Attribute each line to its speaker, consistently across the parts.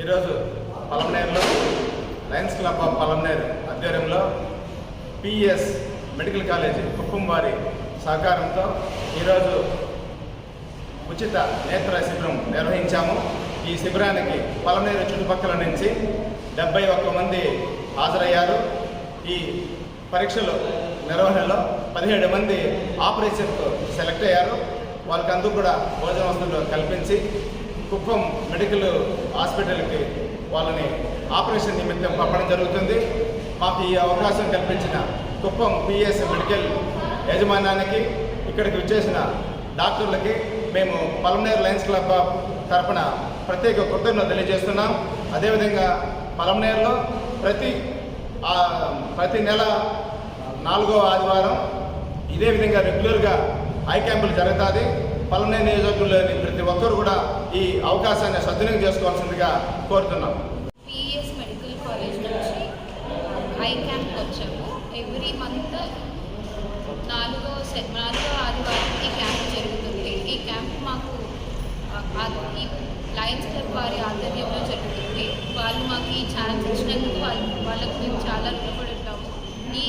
Speaker 1: ఈరోజు పలమనేరులో Lions Club of Palamaner ఆధ్వర్యంలో పిఎస్ మెడికల్ కాలేజీ కుప్పం వారి సహకారంతో ఈరోజు ఉచిత నేత్ర శిబిరం నిర్వహించాము. ఈ శిబిరానికి పలమనేరు చుట్టుపక్కల నుంచి డెబ్బై ఒక్క మంది హాజరయ్యారు. ఈ పరీక్షలు నిర్వహణలో పదిహేడు మంది ఆపరేషన్కు సెలెక్ట్ అయ్యారు. వాళ్ళకందరూ కూడా భోజన వసతులు కల్పించి కుప్పం మెడికల్ హాస్పిటల్కి వాళ్ళని ఆపరేషన్ నిమిత్తం పంపడం జరుగుతుంది. మాకు ఈ అవకాశం కల్పించిన కుప్పం పిఎస్ మెడికల్ యజమానానికి ఇక్కడికి వచ్చేసిన డాక్టర్లకి మేము పలమనేర్ లయన్స్ క్లబ్ తరఫున తరపున ప్రత్యేక కృతజ్ఞతలు తెలియజేస్తున్నాం. అదేవిధంగా పలమనేరులో ప్రతి ఆ, ప్రతి నెల నాలుగో ఆదివారం ఇదే విధంగా రెగ్యులర్గా ఐ క్యాంపులు జరుగుతుంది పలనే నియోజకవర్గంలోని ప్రతి ఒక్కరు కూడా ఈ అవకాశాన్ని సద్వినియోగం చేసుకోవాల్సిందిగా కోరుతున్నాం.
Speaker 2: పిఎస్ మెడికల్ కాలేజ్ నుంచి ఐ క్యాంప్ వచ్చాము. ఎవ్రీ మంత్ నాలుగో సె నాలుగో ఆదివారం ఈ క్యాంప్ జరుగుతుంది. ఈ క్యాంప్ మాకు ఈ లయన్స్ క్లబ్ వారి ఆధ్వర్యంలో జరుగుతుంది. వాళ్ళు మాకు ఈ ఛాన్స్ ఇచ్చినందుకు వాళ్ళు వాళ్ళకు మేము చాలా రుణపడి ఉంటాము ఈ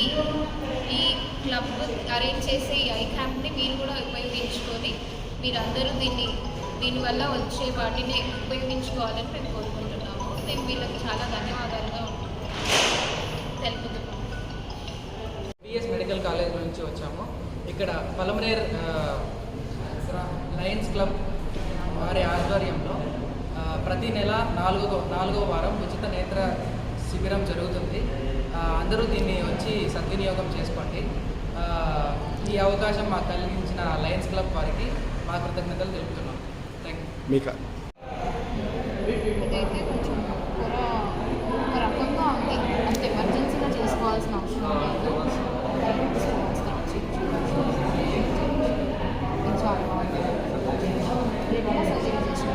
Speaker 2: ఈ క్లబ్ అరేంజ్ చేసే ఈ ఐ క్యాంప్ని మీరు కూడా ఉపయోగించుకొని మీరందరూ దీన్ని దీనివల్ల వచ్చే వాటిని ఉపయోగించుకోవాలని మేము కోరుకుంటున్నాము. మేము వీళ్ళకి చాలా ధన్యవాదాలుగా తెలుపుతున్నాము.
Speaker 3: బిఎస్ మెడికల్ కాలేజ్ నుంచి వచ్చాము. ఇక్కడ పలమనేర్ లయన్స్ క్లబ్ వారి ఆధ్వర్యంలో ప్రతి నెల నాలుగో నాలుగో వారం ఉచిత నేత్ర శిబిరం జరుగుతుంది. అందరూ దీన్ని వచ్చి సద్వినియోగం చేసుకోండి. ఈ అవకాశం మాకు కలిగించిన లయన్స్ క్లబ్ వారికి కృతజ్ఞతలు తెలుపుతున్నాం థ్యాంక్ యూ
Speaker 1: మీకు
Speaker 4: ఇదైతే కొంచెం కూర ఒక రకంగా ఉంది అంత ఎమర్జెన్సీగా చేసుకోవాల్సిన అవసరం లేదు కొంచెం చాలా బాగుంది రేపు సజెస్ట్